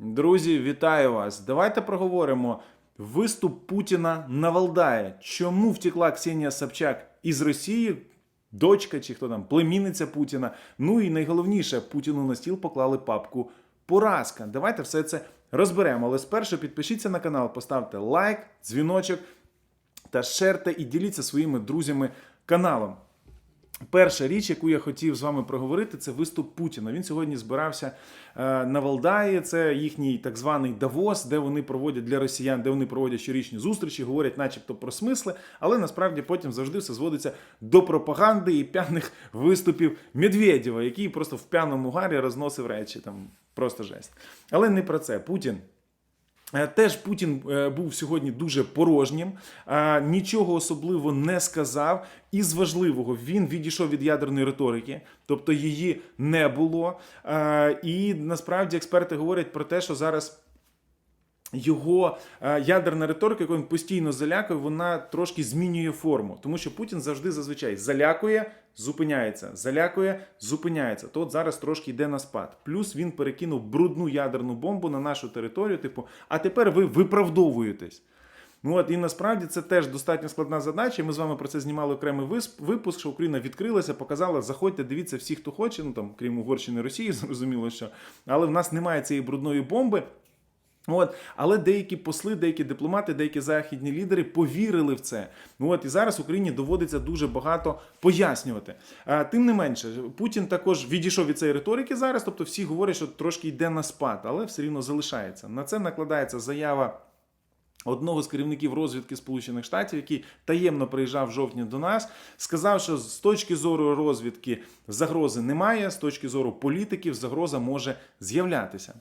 Друзі, вітаю вас! Давайте проговоримо виступ Путіна на Валдаї. Чому втекла Ксенія Собчак із Росії? Дочка чи хто там, племінниця Путіна. Ну і найголовніше, Путіну на стіл поклали папку Поразка. Давайте все це розберемо. Але спершу підпишіться на канал, поставте лайк, дзвіночок та шерте і діліться своїми друзями каналом. Перша річ, яку я хотів з вами проговорити, це виступ Путіна. Він сьогодні збирався е, на Валдаї. Це їхній так званий Давос, де вони проводять для росіян, де вони проводять щорічні зустрічі, говорять, начебто, про смисли, але насправді потім завжди все зводиться до пропаганди і п'яних виступів Медведєва, який просто в п'яному гарі розносив речі. Там просто жесть. Але не про це. Путін. Е, Теж Путін е, був сьогодні дуже порожнім, е, нічого особливо не сказав. І з важливого він відійшов від ядерної риторики, тобто її не було. І насправді експерти говорять про те, що зараз. Його е, ядерна риторика, яку він постійно залякує, вона трошки змінює форму, тому що Путін завжди зазвичай залякує, зупиняється, залякує, зупиняється. То от зараз трошки йде на спад. Плюс він перекинув брудну ядерну бомбу на нашу територію. Типу, а тепер ви виправдовуєтесь. Ну от і насправді це теж достатньо складна задача. Ми з вами про це знімали окремий випуск, що Україна відкрилася, показала, заходьте, дивіться всі, хто хоче. Ну там, крім Угорщини, Росії, зрозуміло, що але в нас немає цієї брудної бомби. От, але деякі посли, деякі дипломати, деякі західні лідери повірили в це. От і зараз Україні доводиться дуже багато пояснювати. А, тим не менше, Путін також відійшов від цієї риторики зараз. Тобто всі говорять, що трошки йде на спад, але все рівно залишається. На це накладається заява. Одного з керівників розвідки Сполучених Штатів, який таємно приїжджав в жовтні до нас, сказав, що з точки зору розвідки загрози немає, з точки зору політиків загроза може з'являтися.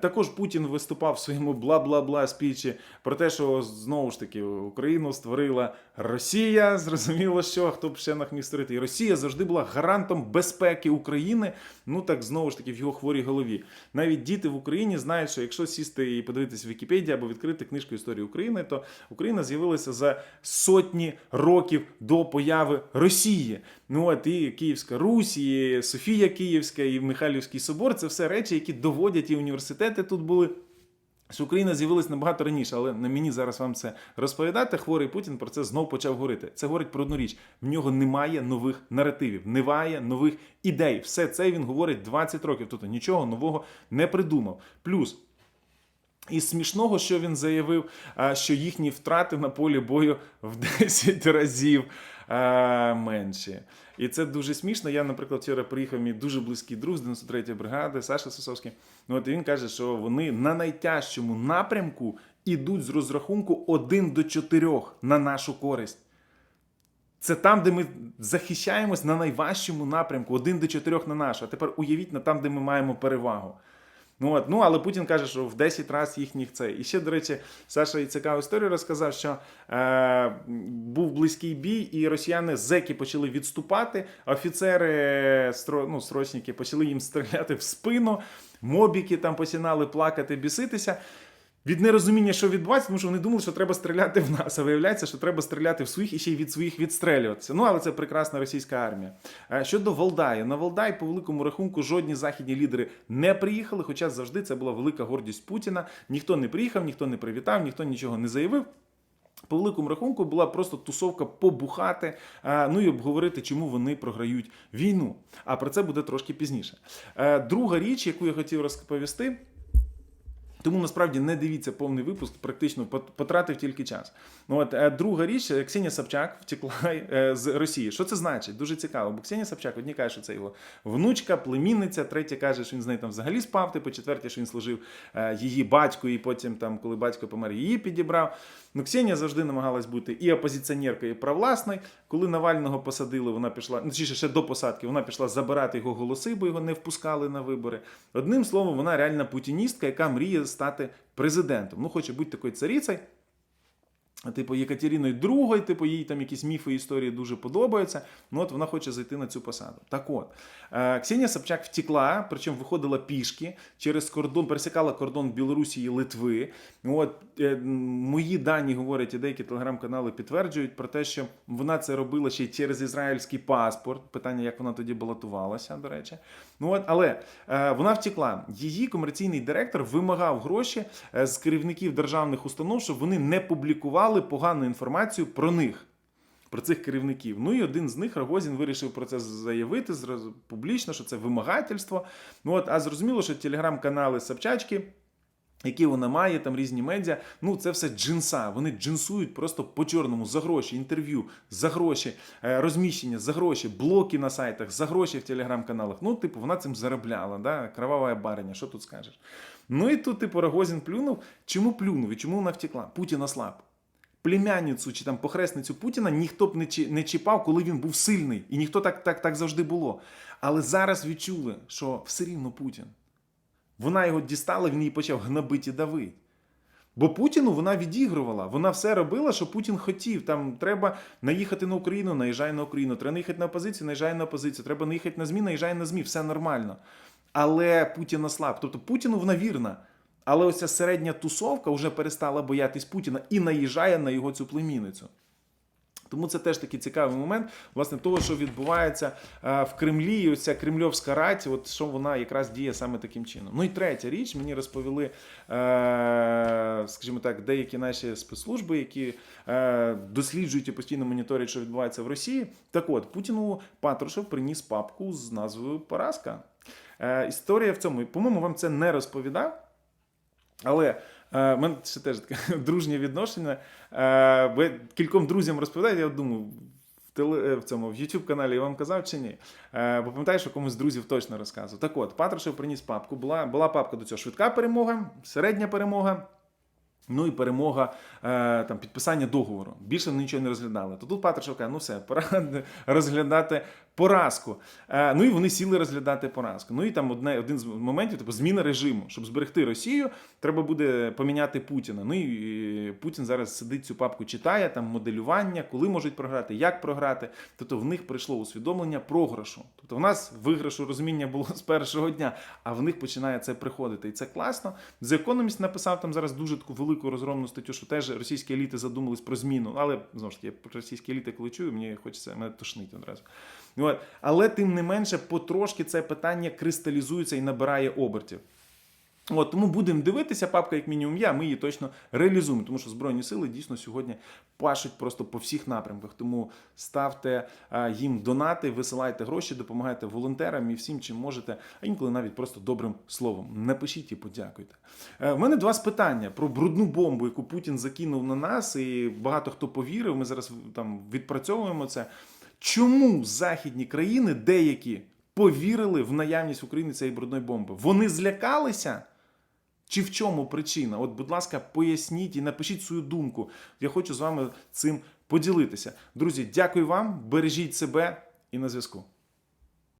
Також Путін виступав в своєму бла-бла-бла спічі про те, що знову ж таки Україну створила Росія. Зрозуміло, що хто б ще міг створити. І Росія завжди була гарантом безпеки України. Ну так знову ж таки в його хворій голові. Навіть діти в Україні знають, що якщо сісти і подивитися в Вікіпедії або відкрити книжку історії України, то Україна з'явилася за сотні років до появи Росії. Ну от і Київська Русь, і Софія Київська, і Михайлівський собор це все речі, які доводять і університети тут були. Що Україна з'явилась набагато раніше, але на мені зараз вам це розповідати. Хворий Путін про це знов почав говорити. Це говорить про одну річ: в нього немає нових наративів, немає нових ідей. Все це він говорить 20 років. Тобто нічого нового не придумав. Плюс. Із смішного, що він заявив, що їхні втрати на полі бою в 10 разів а, менші. І це дуже смішно. Я, наприклад, вчора приїхав мій дуже близький друг з 93-ї бригади, Саша Сосовський. Ну от він каже, що вони на найтяжчому напрямку ідуть з розрахунку 1 до 4 на нашу користь. Це там, де ми захищаємось на найважчому напрямку, 1 до 4 на нашу. А тепер уявіть на там, де ми маємо перевагу. Ну, от, ну, але Путін каже, що в 10 разів їхніх це. І ще, до речі, Саша і цікаву історію розказав, що е, був близький бій, і росіяни зеки почали відступати. Офіцери, стро, ну, срочники почали їм стріляти в спину, мобіки там починали плакати, біситися. Від нерозуміння, що відбувається, тому що вони думали, що треба стріляти в нас. А виявляється, що треба стріляти в своїх і ще й від своїх відстрелюватися. Ну, але це прекрасна російська армія. Е, Щодо Валдаї, на Валдай, по великому рахунку, жодні західні лідери не приїхали, хоча завжди це була велика гордість Путіна. Ніхто не приїхав, ніхто не привітав, ніхто нічого не заявив. По великому рахунку була просто тусовка побухати, е, ну і обговорити, чому вони програють війну. А про це буде трошки пізніше. Е, Друга річ, яку я хотів розповісти. Тому насправді не дивіться повний випуск, практично потратив тільки час. Ну от е, друга річ, е, Ксенія Собчак втекла е, з Росії. Що це значить? Дуже цікаво. Бо Ксенія Собчак одні кажуть, що це його внучка, племінниця, третя каже, що він з нею там взагалі спав. Типу, четверті, що він служив її батьку, і потім, там, коли батько помер, її підібрав. Ну, Ксенія завжди намагалась бути і опозиціонеркою, і провласною. Коли Навального посадили, вона пішла, ну точніше, ще до посадки, вона пішла забирати його голоси, бо його не впускали на вибори. Одним словом, вона реальна путіністка, яка мріє стати президентом. Ну, хоче бути такою царицею. Типу Єкатеріною II, типу, їй там якісь міфи і історії дуже подобаються. Ну от вона хоче зайти на цю посаду. Так от, е, Ксенія Собчак втекла, причому виходила пішки через кордон, пересікала кордон Білорусі і Литви. От е, мої дані говорять, і деякі телеграм-канали підтверджують про те, що вона це робила ще через ізраїльський паспорт. Питання, як вона тоді балотувалася, до речі. Ну от, але е, вона втекла. Її комерційний директор вимагав гроші з керівників державних установ, щоб вони не публікували погану інформацію про них. Про цих керівників. Ну і один з них Рогозін вирішив про це заявити публічно, що це вимагательство. Ну от, а зрозуміло, що телеграм-канали Собчачки, які вона має, там різні медіа, ну це все джинса. Вони джинсують просто по чорному за гроші, інтерв'ю, за гроші, е, розміщення, за гроші, блоки на сайтах, за гроші в телеграм-каналах. Ну, типу, вона цим заробляла, да? кровава бариня, що тут скажеш? Ну і тут, типу, Рогозін плюнув. Чому плюнув і чому вона втекла? Путін ослаб. Племянницю чи там похресницю Путіна ніхто б не не чіпав, коли він був сильний. І ніхто так, так, так завжди було. Але зараз відчули, що все рівно Путін. Вона його дістала, він її почав гнобити і давити. Бо Путіну вона відігрувала. Вона все робила, що Путін хотів. Там треба наїхати на Україну, наїжджай на Україну. Треба наїхати на опозицію, наїжджай на опозицію. Треба наїхати на ЗМІ, наїжджай на ЗМІ. Все нормально. Але Путін ослаб. Тобто Путіну вона вірна. Але ось ця середня тусовка вже перестала боятись Путіна і наїжджає на його цю племінницю. Тому це теж такий цікавий момент, власне, того, що відбувається е, в Кремлі, і оця кремльовська рать, от що вона якраз діє саме таким чином. Ну і третя річ, мені розповіли, е, скажімо так, деякі наші спецслужби, які е, досліджують і постійно моніторять, що відбувається в Росії. Так от, Путіну Патрушев приніс папку з назвою Поразка. Історія в цьому, по-моєму, вам це не розповідав. Але е, мене ще теж таке дружнє відношення. Е, бо я кільком друзям розповідаю, я думаю, в, теле, е, в цьому в YouTube каналі я вам казав чи ні. Е, бо пам'ятаю, що комусь з друзів точно розказував. Так от, Патрушев приніс папку. Була, була папка до цього швидка перемога, середня перемога. Ну і перемога е, там підписання договору. Більше нічого не розглядали. То тут Патрушев каже, ну все, пора розглядати поразку. Е, ну і вони сіли розглядати поразку. Ну і там одне, один з моментів, типу, зміна режиму. Щоб зберегти Росію, треба буде поміняти Путіна. Ну і Путін зараз сидить цю папку, читає там моделювання, коли можуть програти, як програти. Тобто в них прийшло усвідомлення програшу. Тобто в нас виграшу розуміння було з першого дня, а в них починає це приходити. І це класно. The Economist написав там зараз дуже таку велику розгромну статтю, що теж російські еліти задумались про зміну. Але знову ж таки, я про російські еліти, коли чую, мені хочеться мене тошнить одразу. От. Але тим не менше, потрошки це питання кристалізується і набирає обертів. От, тому будемо дивитися, папка, як мінімум, я, ми її точно реалізуємо, тому що Збройні сили дійсно сьогодні пашуть просто по всіх напрямках. Тому ставте їм донати, висилайте гроші, допомагайте волонтерам і всім, чим можете, а інколи навіть просто добрим словом. Напишіть і подякуйте. Е, В мене до вас питання про брудну бомбу, яку Путін закинув на нас, і багато хто повірив. Ми зараз там відпрацьовуємо це. Чому західні країни деякі повірили в наявність України цієї брудної бомби? Вони злякалися? Чи в чому причина? От, будь ласка, поясніть і напишіть свою думку. Я хочу з вами цим поділитися. Друзі, дякую вам, бережіть себе і на зв'язку.